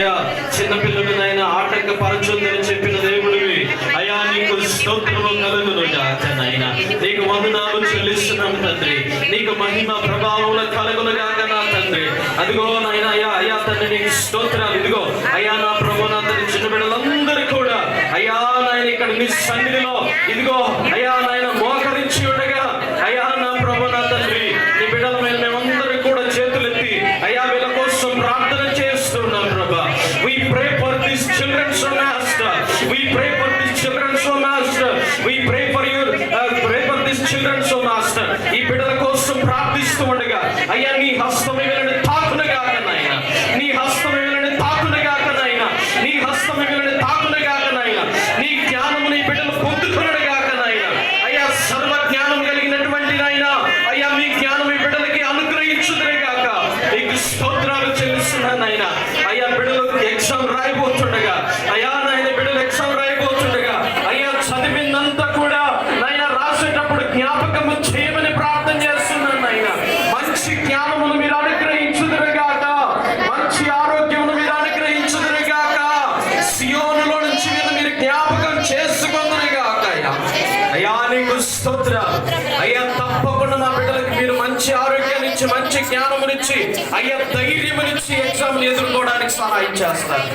అయ్యా, చిన్నపిల్లలు నాయన ఆటంకపరచుందని చెప్పిన దేవుడివి. అయా నీకు స్తోత్రము కలుగును నాయన. నీకు వందనాలు చెల్లిస్తున్నాం తండ్రి. నీకు మహిమ ప్రభావముల కలుగును గాక నా తండ్రి. అదిగో నాయన అయా అయా తండ్రి నీకు స్తోత్రాలు. ఇదిగో అయా చిల్డ్రన్స్ for ఈ బిడ్డల కోసం ప్రార్థిస్తూ ఉండగా అయ్యా నీ హస్తం వీళ్ళని తాకునగా నాయన. నీ హస్తం వీళ్ళని తాకునగా నాయన. నీ హస్తం వీళ్ళని తాకునగా నాయన. నీ జ్ఞానము నీ బిడ్డలు పొందుకునగాక నాయన. అయ్యా సర్వ జ్ఞానం కలిగినటువంటి నాయన. అయ్యా మీ జ్ఞానం ఈ బిడ్డలకి అనుగ్రహించుదురుగాక నీకు స్తోత్రాలు చెల్లిస్తున్నాను నాయన. అయ్యా బిడ్డలకు ఎగ్జామ్ రాయబోతుండగా అయ్యా నీకు స్తోత్ర. అయ్యా తప్పకుండా నా బిడ్డలకు మీరు మంచి ఆరోగ్యాన్ని ఇచ్చి మంచి జ్ఞానమునిచ్చి అయ్యా ధైర్యమునిచ్చి ఎగ్జామ్ ఎదుర్కోవడానికి సహాయం చేస్తారు.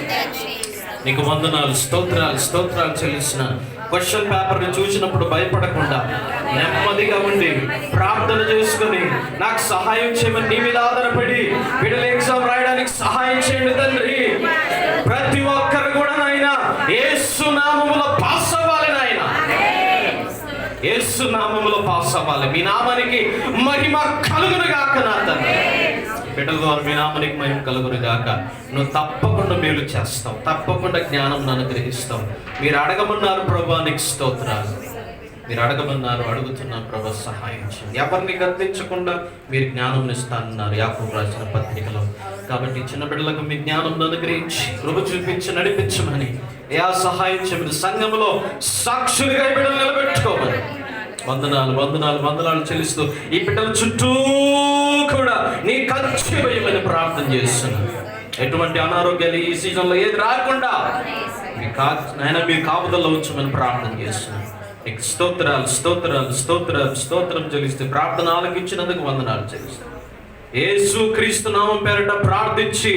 నీకు వందనాలు స్తోత్రాలు స్తోత్రాలు చెల్లిసిన క్వశ్చన్ పేపర్ని చూసినప్పుడు భయపడకుండా నెమ్మదిగా ఉండి ప్రార్థన చేసుకుని నాకు సహాయం చేయమని నీ మీద ఆధారపడి బిడ్డల ఎగ్జామ్ రాయడానికి సహాయం చేయండి తండ్రి. ప్రతి ఒక్కరు కూడా నాయన యేసు నామములో పాస్ యేసు నామములో పాస్ అవ్వాలి మీ నామానికి మహిమ కలుగును గాక నా తండ్రి బిడ్డల ద్వారా మీ నామానికి మహిమ కలుగును గాక. నువ్వు తప్పకుండా మేలు చేస్తావు. తప్పకుండా జ్ఞానం అనుగ్రహిస్తావు మీరు అడగమన్నారు ప్రభానికి స్తోత్రాలు. మీరు అడగమన్నారు అడుగుతున్నారు ప్రభా సహాయించండి ఎవరిని గర్తించకుండా మీరు జ్ఞానం ఇస్తానన్నారు యాకూబ్ రాసిన పత్రికలో. కాబట్టి చిన్న బిడ్డలకు మీ జ్ఞానం అనుగ్రహించి కృప చూపించి నడిపించమని యా సహాయం మీరు సంఘములో సాక్షులుగా బిడ్డలు నిలబెట్టుకో వందనాలు వందనాలు వందనాలు చెల్లిస్తూ ఈ బిడ్డల చుట్టూ కూడా నీ కంచె ప్రార్థన చేస్తున్నాను. ఎటువంటి అనారోగ్యాలు ఈ సీజన్లో ఏది రాకుండా మీ కా నాయన మీ కాపుదల్లో ఉంచమని ప్రార్థన చేస్తున్నాను. నీకు స్తోత్రాలు స్తోత్రాలు స్తోత్రాలు స్తోత్రం చెల్లిస్తే ప్రార్థన ఆలకించినందుకు వందనాలు చెల్లిస్తాను యేసు క్రీస్తు నామం పేరట ప్రార్థించి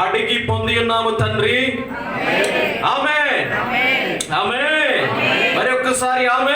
అడిగి పొంది ఉన్నాము తండ్రి. ఆమె ఆమె మరి ఒక్కసారి ఆమె